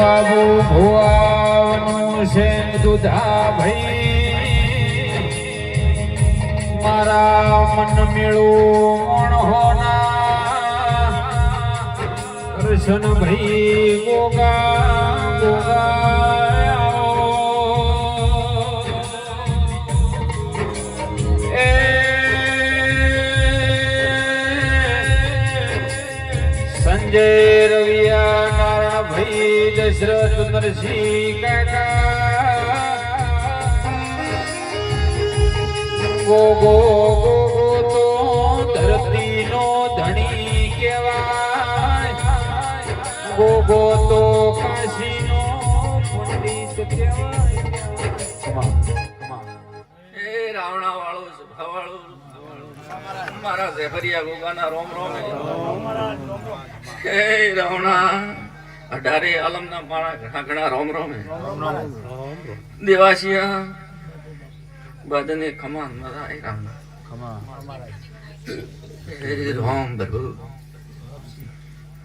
બાબુ ભુવાનું છે દુધા ભાઈ મારા મન મેળું મણહોના કૃષ્ણ ભાઈ ગોગા ગોગા. સંજય રવિયા ભાઈ દશરથ નરસિંહ કાકા. ગો ગો ગો ગો તો ધરતીનો ધણી કહેવાય. ગો ગો તો કાશીનો પંડિત કહેવાય. કમા કમા એ રાવણા વાળો સભા વાળો મારા ઝેફરિયા ગોગાના રોમ રોમ. હે રાવણા. અઢારે આલમના માણા ઘણા ઘણા રોમ રોમ. દેવાશિયા બદને ખમાન મરા એ રાવણા હે રોમ પ્રભુ.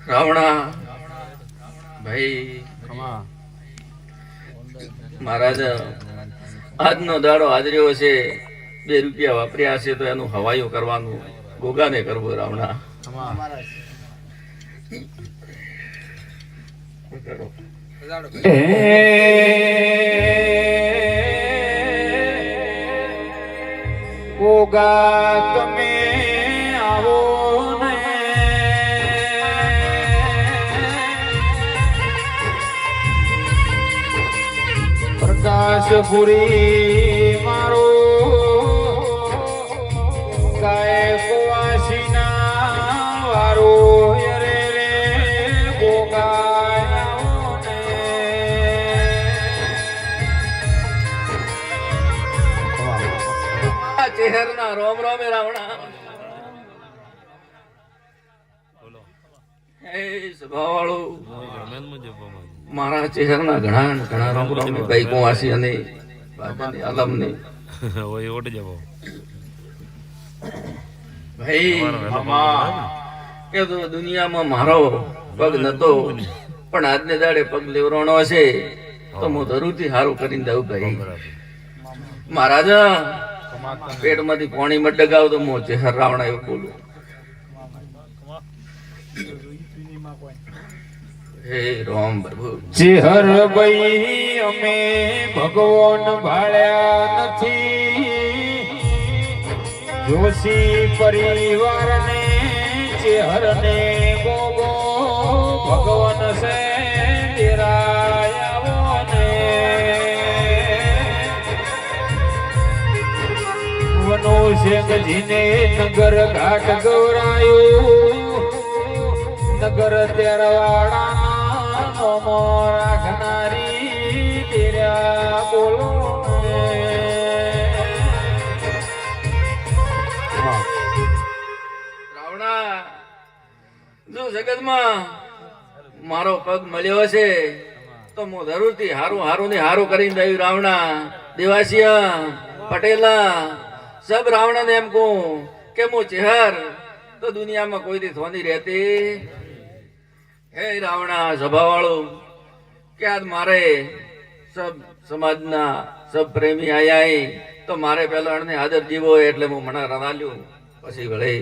રાવણા ભાઈ. મહારાજ આજનો દાડો હાજર્યો છે. બે રૂપિયા વાપર્યા હશે તો એનું હવાયું કરવાનું ગોગાને કરવું રાવણા. ગોગા તમે આવો ને. પ્રકાશપુરી ચહેરના રોમ રોમ એ રાવણા મારા ચહેરના ઘણા ઘણા રોમ રોમ કઈકો વાસી અને બાબાની આલમ ને ઓય ઓટ જવો. ભાઈ મામા કે તો દુનિયામાં મારો પગ નતો પણ આજને દાડે પગ લેવરાણો છે તો હું. ધરુથી સારું કરીને દઉં ભાઈ. મહારાજા પેટમાંથી પાણી મત ડગાવ તો હું ચેહર રાવણા એવું હે અમે ભગવાન ભાળ્યા નથી. જોશી પરિવારને ચેહરને ગોગો ભગવાન સે ડેરાયાવો શેખજીને નગર ઘાટ ગૌરાયું. નગર તેરવાડા નોમો રાખનારી તેરા બોલો રાવણા, જો જગતમાં મારો પગ મળ્યો છે તો હું જરૂરથી હારું હારું ને હારું કરીને દઈ રાવણા. દેવાસિયા, પટેલા સબ રાવણ ને એમ કહું કે હું ચેહર, તો દુનિયામાં કોઈથી થોની રહેતી હે રાવણા સભા વાળો કે આજ મારે સબ સમાજના સબ પ્રેમી આયા તો મારે પેલા એમને આદર જીવો એટલે હું મણા રવાલ્યું પછી વળે